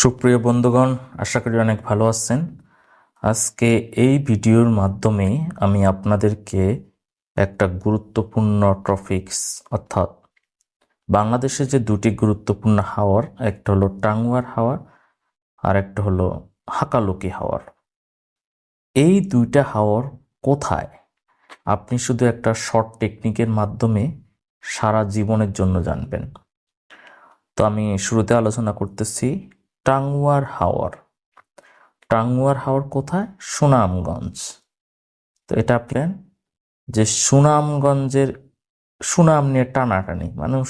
সুপ্রিয় বন্ধুগণ, আশা করি অনেক ভালো আছেন। আজকে এই ভিডিওর মাধ্যমে আমি আপনাদেরকে একটা গুরুত্বপূর্ণ টপিকস, অর্থাৎ বাংলাদেশে যে দুটি গুরুত্বপূর্ণ হাওয়ার, একটা হলো টাঙ্গুয়ার হাওয়ার আর একটা হলো হাকালুকি হাওয়ার। এই দুইটা হাওয়ার কোথায়? আপনি শুধু একটা শর্ট টেকনিকের মাধ্যমে সারা জীবনের জন্য জানবেন। তো আমি শুরুতে আলোচনা করতেছি টাঙ্গুয়ার হাওয়ার টাঙ্গুয়ার হাওয়ার কোথায়? সুনামগঞ্জ। তো এটা আপনি যে সুনামগঞ্জের সুনাম নিয়ে টানাটানি, মানুষ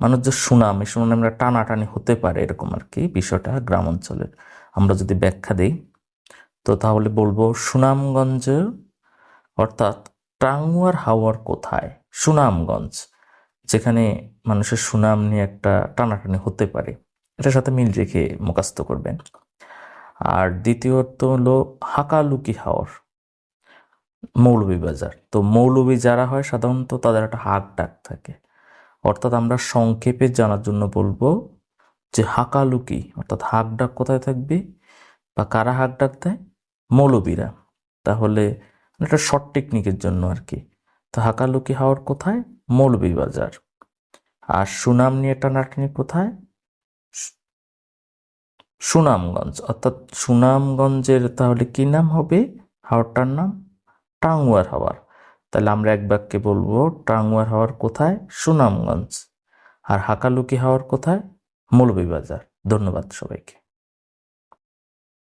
মানুষ যে সুনাম, এই সুনামের টানাটানি হতে পারে এরকম আর কি বিষয়টা গ্রাম অঞ্চলের আমরা যদি ব্যাখ্যা দিই, তো তাহলে বলব সুনামগঞ্জের, অর্থাৎ টাঙ্গুয়ার হাওয়ার কোথায়? সুনামগঞ্জ, যেখানে মানুষের সুনাম নিয়ে একটা টানাটানি হতে পারে। এটার সাথে মিল রেখে মুখস্থ করবেন। আর দ্বিতীয়ত হলো হাকালুকি হাওর মৌলভীবাজার তো মৌলভী যারা হয়, সাধারণত তাদের একটা হাক ডাক থাকে। অর্থাৎ আমরা সংক্ষেপে জানার জন্য বলব যে হাকালুকি, অর্থাৎ হাক ডাক কোথায় থাকবে বা কারা হাক ডাক দেয়? মৌলবীরা তাহলে একটা শর্ট টেকনিকের জন্য আর কি। তো হাকালুকি হাওয়ার কোথায়? মৌলভীবাজার আর সুনাম নিয়ে টানাটানি কোথায়? সুনামগঞ্জ, অর্থাৎ সুনামগঞ্জের তাহলে কি নাম হবে? হাওয়ারটার নাম? টাঙ্গুয়ার হাওয়ার তাহলে আমরা এক বাক্যে বলব টাঙ্গুয়ার হাওয়ার কোথায়? সুনামগঞ্জ। আর হাকালুকি হাওয়ার কোথায়? মৌলভীবাজার। ধন্যবাদ সবাইকে।